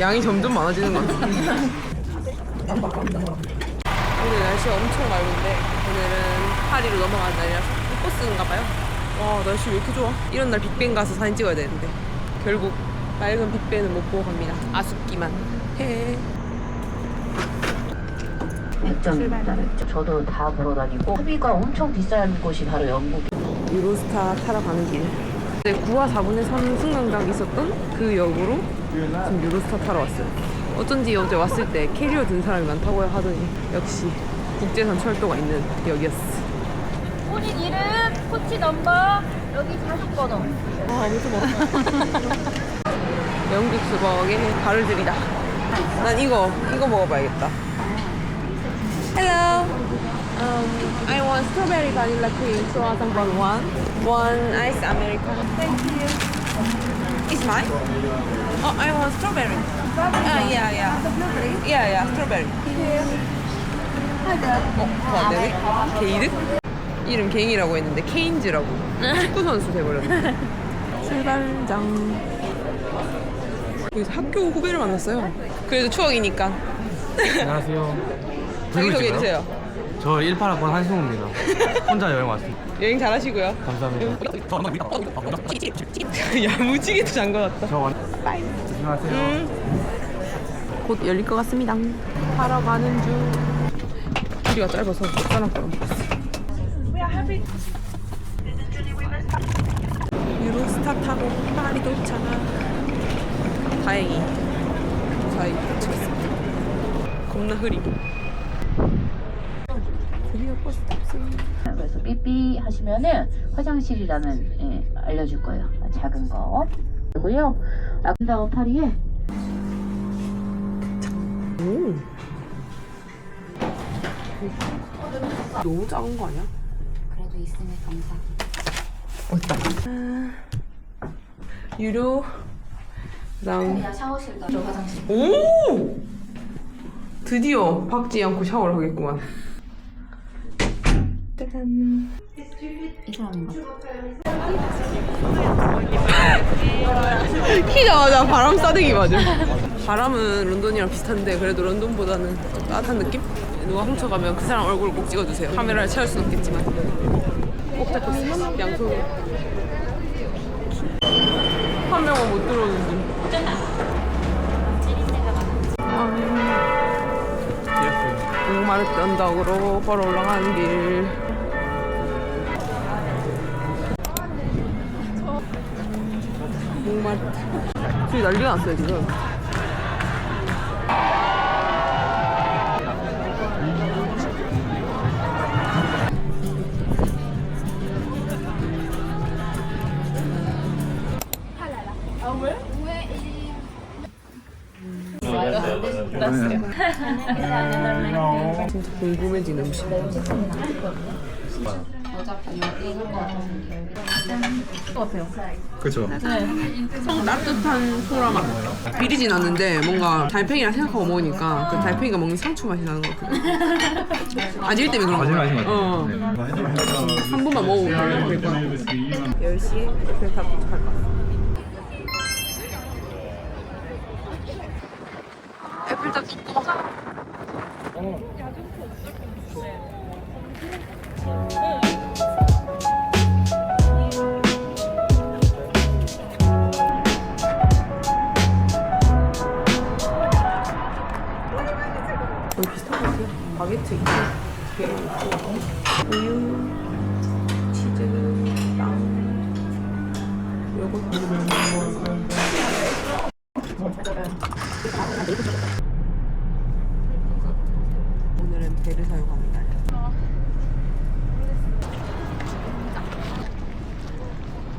양이 점점 많아지는 것 같아. 오늘 날씨가 엄청 맑은데 오늘은 파리로 넘어가는 날이라서 꽃버스인가 봐요. 와 날씨 왜 이렇게 좋아? 이런 날 빅뱅 가서 사진 찍어야 되는데 결국 맑은 빅뱅은 못 보고 갑니다. 아쉽기만 해. 100점입니다. 저도 다 걸어 다니고 소비가 엄청 비싼 곳이 바로 영국이에요. 유로스타 타러 가는 길. 네, 9화 4분의 3 승강장이 있었던 그 역으로 지금 유로스타 타러 왔어요. 어쩐지 어제 왔을 때 캐리어 든 사람이 많다고 하더니 역시 국제선 철도가 있는 역이었어. 본인 이름, 코치 넘버, 여기 좌석 번호. 아, 아무튼 먹었다. 영국 수박에 발을 들이다. 난 이거, 이거 먹어봐야겠다. Hello. Um, I want strawberry vanilla cream croissant bun one. One ice americano. Thank you. It's mine? Oh, I want strawberry. Ah, yeah, yeah. Yeah, yeah, strawberry. 어, 그거 안 되네? 게이드? 이름 갱이라고 했는데 케인즈라고. 축구 선수 돼버렸네. 출발장. 여기서 학교 후배를 만났어요. 그래도 추억이니까. 안녕하세요. 자기 소개해 주세요. 저 18학번 한승우입니다. 혼자 여행 왔습니다. 여행 잘하시고요. 감사합니다. 야무지게도 잠궈놨다. 저 완... 안녕하세요. 음. 곧 열릴 것 같습니다. 하러 가는 중. 길이가 짧아서 못 가놨거든. 유로스타 타고 파리 도착. 다행히 무사히 도착했습니다. 겁나 흐리고. 드디어 버스 탑승. 그래서 삐삐 하시면은 화장실이라는 예, 알려줄 거예요. 작은 거. 그리고요. 아름다운 파리에 오. 너무 작은 거 아니야? 그래도 있으면 감사. 유료 그다음. 그냥 샤워실 가서 화장실. 오! 드디어 박지 않고 샤워를 하겠구만. 짜잔. 이 사람인가? 키자마자 바람 싸대기 맞음 바람은 런던이랑 비슷한데 그래도 런던보다는 좀 따뜻한 느낌? 누가 훔쳐가면 그 사람 얼굴 꼭 찍어주세요. 카메라를 채울 순 없겠지만. 꼭 잡고 있어. 양손으로. 한 명은 못 들어오는지 목마르 언덕으로 걸어 올라가는 길. 목마르다 저기 난리가 났어요 지금 진짜 궁금해지는 음식 그렇죠. 따뜻한 소라 맛. 비리진 않는데 뭔가 달팽이라 생각하고 먹으니까 그 달팽이가 먹는 상추 맛이 나는 것 같아 아질 때문에 그런 거것 어. 같아요. 한 번만 먹어보면 될것 같아 10시에 그래서 도착할 것 같아 애플탑 죽고. 거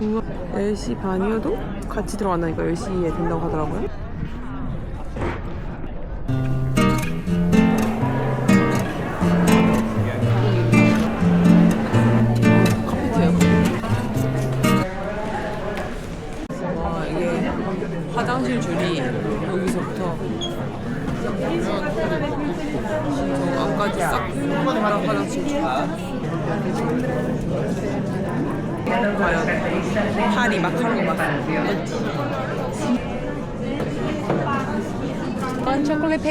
10시 반이어도 같이 들어간다니까 10시에 된다고 하더라고요. 과연 파리 마카롱 맛. One chocolate.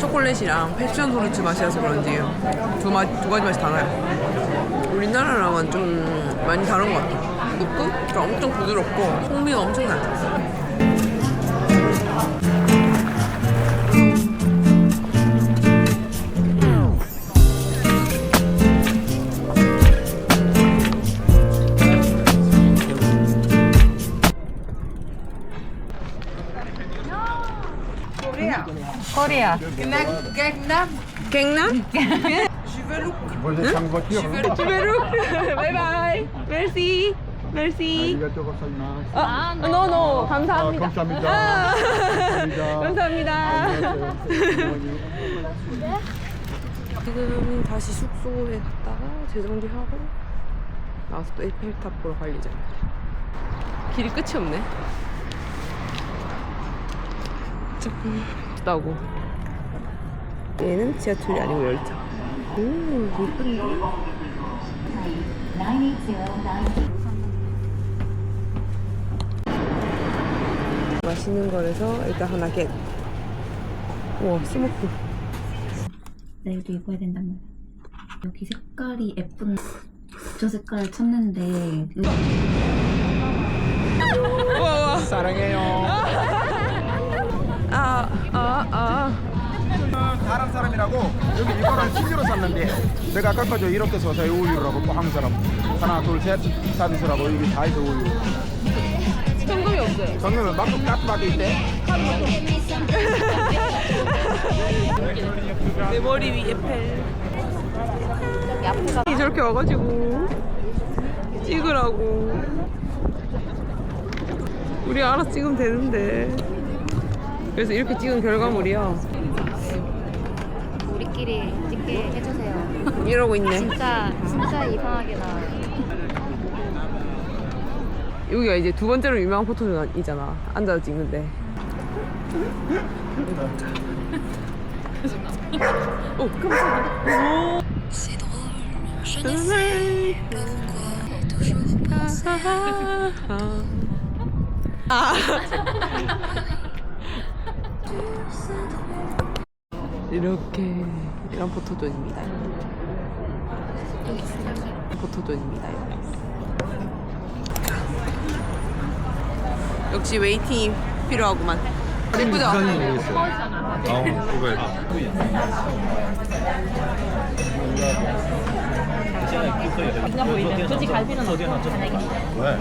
초콜릿이랑 패션 후르츠 맛이라서 그런지 두, 마, 두 가지 맛이 달라요. 우리나라랑은 좀 많이 다른 것 같아. 느낌? 엄청 부드럽고 풍미가 엄청나요. 갱남? Boleh sanggup dia. 주베룩. 바이바이. 멜시. 멜시. Arigatou gozaimasu. 아, 노노. 감사합니다. 아, 감사합니다. 아, 감사합니다. 감사합니다. 지금 다시 숙소에 갔다가 재정비하고 나와서 또 에펠탑 보러 갈 예정입니다. 길이 끝이 없네. 조금 춥다고. 얘는 지하철이 아니고 열차. 오, 예쁜데? 맛있는 거라서 일단 하나 겟. 우와, 스모크. 내일도 입어야 된단 말이야. 여기 색깔이 예쁜 저 색깔을 찾는데 Sarang해요. 아, 아, 아. 다른 사람이라고 여기 이거를 실제로 샀는데 내가 저 이렇게 서서히 우유라고 또한 사람 하나 둘셋 서비스라고 여기 다 해서 우유 현금이 없어요. 정면은 막국 따뜻하게 있대 내 머리 위에 펠. 저렇게 와가지고 찍으라고. 우리 알아서 찍으면 되는데. 그래서 이렇게 찍은 결과물이야. 우리끼리 찍게 해주세요. 이러고 있네. 진짜 진짜 이상하게 나와요. 여기가 이제 두 번째로 유명한 포토존이잖아. 앉아서 찍는데. 오, 깜짝이야. 아. 이렇게 이런 포토존입니다. 포토존입니다. 역시 웨이팅이 필요하구만. 예쁘죠? 왜?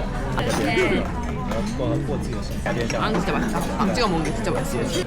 빵 진짜 맛있다. 빵 찍어 먹는 게 진짜 맛있어. 안녕하세요.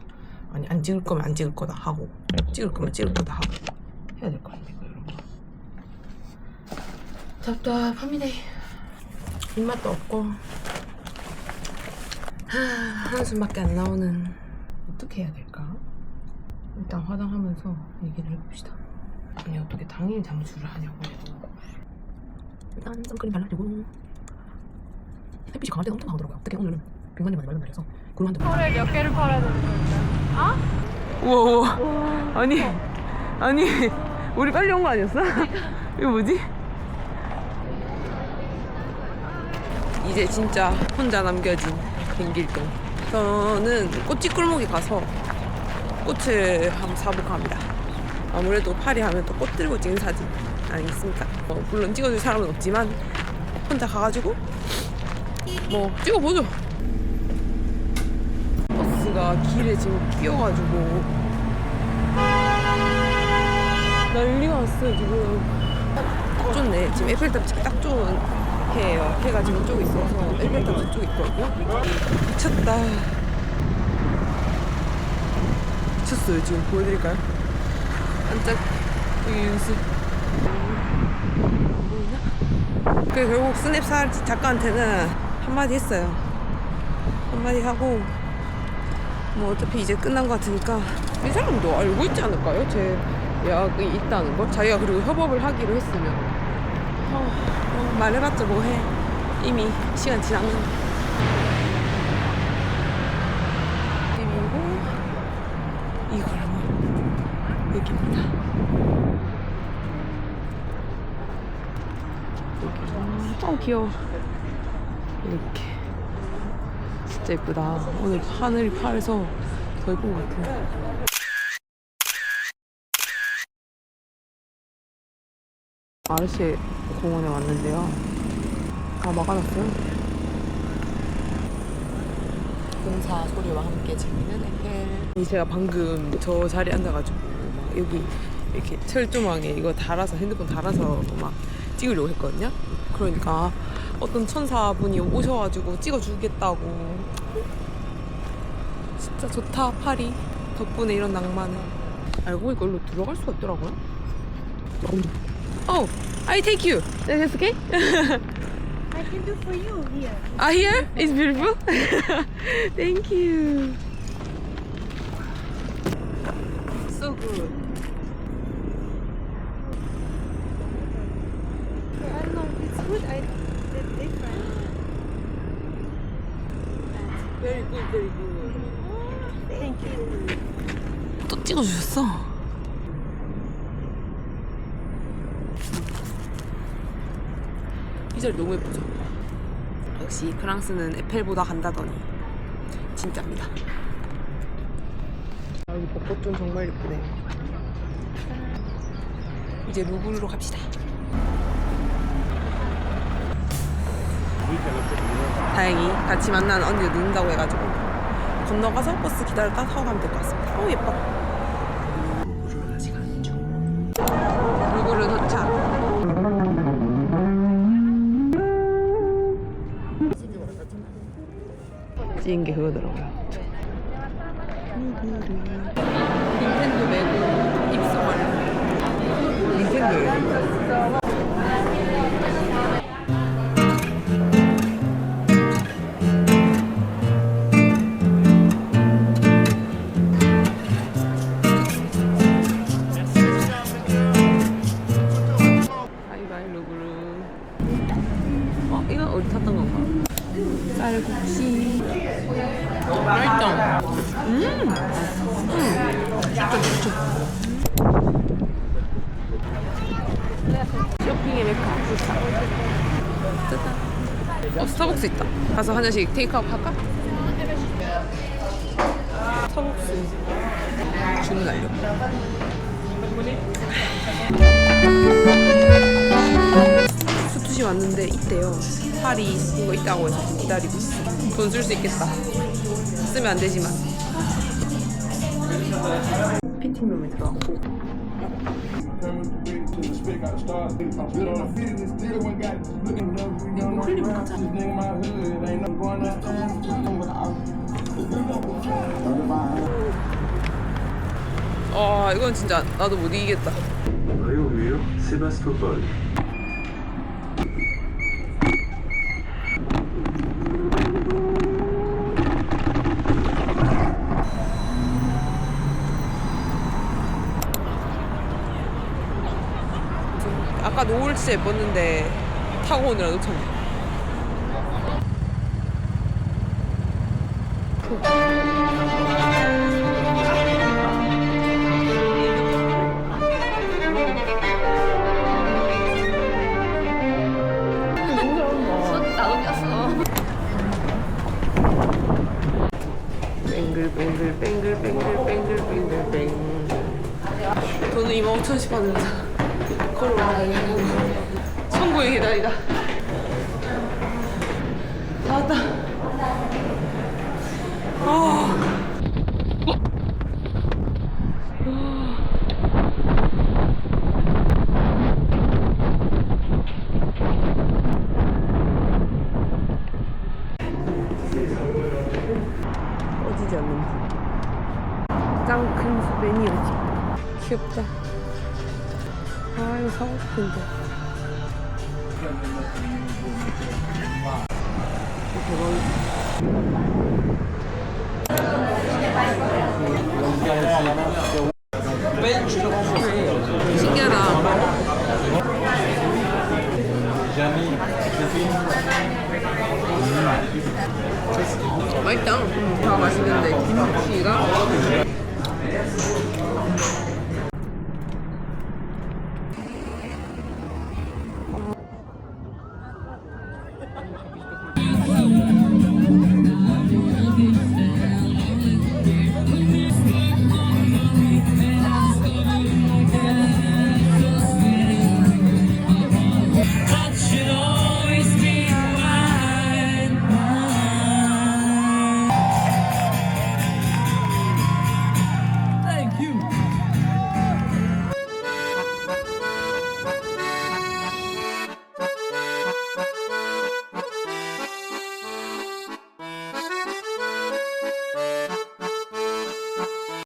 아니, 안 찍을 거면 안 찍을 거다 하고, 찍을 거면 찍을 거다 하고. 해야 될 거 아닙니까, 이런 거. 답답합니다. 입맛도 없고. 하, 한숨밖에 안 나오는. 어떻게 해야 될까? 일단 화장하면서 얘기를 해봅시다. 아니, 어떻게 당일 장수를 하냐고. 일단 선크림 발라주고. 햇빛이 강할 때가 엄청 강하더라고요. 특히 오늘은 빙산이 많이 말른 날이어서 구름 한 점. 털을 몇 개를 팔아야 되는 거야? 우와 우와. 아니 아니 우리 빨리 온 거 아니었어? 이거 뭐지? 이제 진짜 혼자 남겨진 뱅길동. 저는 꽃집골목에 가서 꽃을 한번 사볼까 합니다. 아무래도 파리 하면 또 꽃 들고 찍는 사진 아니겠습니까? 어, 물론 찍어줄 사람은 없지만 혼자 가가지고 뭐 찍어보죠. 버스가 길에 지금 끼어가지고 난리가 났어요 지금. 딱 좋네. 지금 에펠탑 딱 좋은 해예요. 해가 지금 이쪽에 있어서 에펠탑 저쪽에 있거든요. 미쳤다. 미쳤어요. 지금 보여드릴까요? 반짝 여기 윤수. 보이나? 그래 결국 스냅 사 작가한테는 한마디 했어요. 한마디 하고 뭐 어차피 이제 끝난 것 같으니까. 이 사람도 알고 있지 않을까요? 제 예약이 있다는 걸 자기가 그리고 협업을 하기로 했으면. 어, 어, 말해봤자 뭐해. 이미 시간 지났는데 그리고 이걸로 여기입니다. 여기 어 귀여워. 이렇게 진짜 예쁘다 오늘 하늘이 파래서 더 예쁜 것 같아요 아르시 공원에 왔는데요. 아 막아놨어요. 공사 소리와 함께 즐기는 에펠. 제가 방금 저 자리에 앉아가지고 막 여기 이렇게 철조망에 이거 달아서 핸드폰 달아서 막 찍으려고 했거든요. 그러니까 어떤 천사분이 오셔가지고 찍어주겠다고. 진짜 좋다 파리. 덕분에 이런 낭만을. 알고 보니까 일로 들어갈 수가 있더라고요. Oh, I take you. That's okay? I can do for you here. Ah, here? It's beautiful. Thank you. So good. I don't know if it's good. I it's different. Very good, very good. Thank you. 또 찍어주셨어? 이 자리 너무 예쁘죠? 역시 프랑스는 에펠보다 간다더니 진짜입니다. 아, 여기 벚꽃 좀 정말 예쁘네. 이제 루브르로 갑시다. 다행히 같이 만난 언니가 늦는다고 해가지고 건너가서 버스 기다렸다 타고 가면 될 것 같습니다. 오 예뻐. 루브르 도착. 가서 한 잔씩 테이크아웃 할까? 스타벅스. 주문 완료. 수투시 왔는데 있대요. 파리 이거 있다고 해서 지금 기다리고 있어. 돈 쓸 수 있겠다. 쓰면 안 되지만. 피팅룸에 들어왔고. 아 이건 진짜 나도 못 이기겠다. Réaumur, Sébastopol. 아까 노을 진짜 예뻤는데 타고 오느라 놓쳤네. 뱅글 뱅글 뱅글 뱅글 뱅글 뱅글 돈은 2만 5천원씩 받으면서 걸어와가지고 천국의 계단이다 다 왔다 아. 맛있다. 다 맛있는데 김치가